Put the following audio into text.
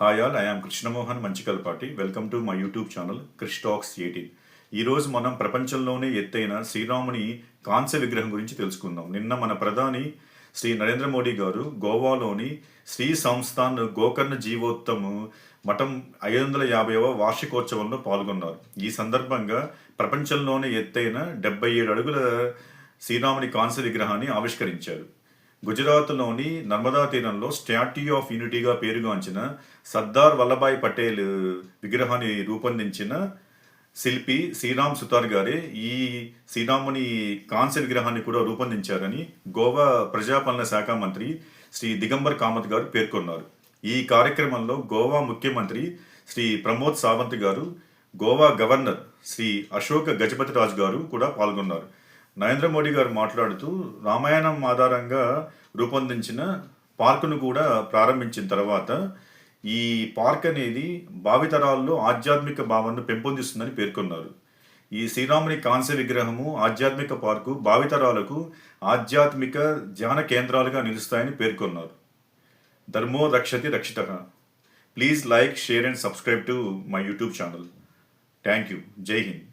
Hi all I'm Krishnamohan Manchikalpati welcome to my YouTube channel Kristalks eighteen ఈరోజు మనం ప్రపంచంలోనే ఎత్తైన శ్రీరాముని కాంస్య విగ్రహం గురించి తెలుసుకుందాం. నిన్న మన ప్రధాని శ్రీ నరేంద్ర మోడీ గారు గోవాలోని శ్రీ సంస్థాన్ గోకర్ణ జీవోత్తము మఠం ఐదు వందల యాభైవ వార్షికోత్సవంలో పాల్గొన్నారు. ఈ సందర్భంగా ప్రపంచంలోనే ఎత్తైన డెబ్బై ఏడు అడుగుల శ్రీరాముని కాంస్య విగ్రహాన్ని ఆవిష్కరించారు. గుజరాత్లోని నర్మదా తీరంలో స్టాట్యూ ఆఫ్ యూనిటీగా పేరుగాంచిన సర్దార్ వల్లభాయ్ పటేల్ విగ్రహాన్ని రూపొందించిన శిల్పి శ్రీరామ్ సుతార్ గారే ఈ శ్రీరాముని కాంస్య విగ్రహాన్ని కూడా రూపొందించారని గోవా ప్రజాపాలన శాఖ మంత్రి శ్రీ దిగంబర్ కామత్ గారు పేర్కొన్నారు. ఈ కార్యక్రమంలో గోవా ముఖ్యమంత్రి శ్రీ ప్రమోద్ సావంత్ గారు గోవా గవర్నర్ శ్రీ అశోక్ గజపతి రాజు గారు కూడా పాల్గొన్నారు. నరేంద్ర మోడీ గారు మాట్లాడుతూ రామాయణం ఆధారంగా రూపొందించిన పార్కును కూడా ప్రారంభించిన తర్వాత ఈ పార్క్ అనేది భావితరాల్లో ఆధ్యాత్మిక భావనను పెంపొందిస్తుందని పేర్కొన్నారు. ఈ శ్రీరాముని కాంస్య విగ్రహము ఆధ్యాత్మిక పార్కు భావితరాలకు ఆధ్యాత్మిక ధ్యాన కేంద్రాలుగా నిలుస్తాయని పేర్కొన్నారు. ధర్మో రక్షతి రక్షిత. Please like share and subscribe to my YouTube channel. Thank you. జై హింద్.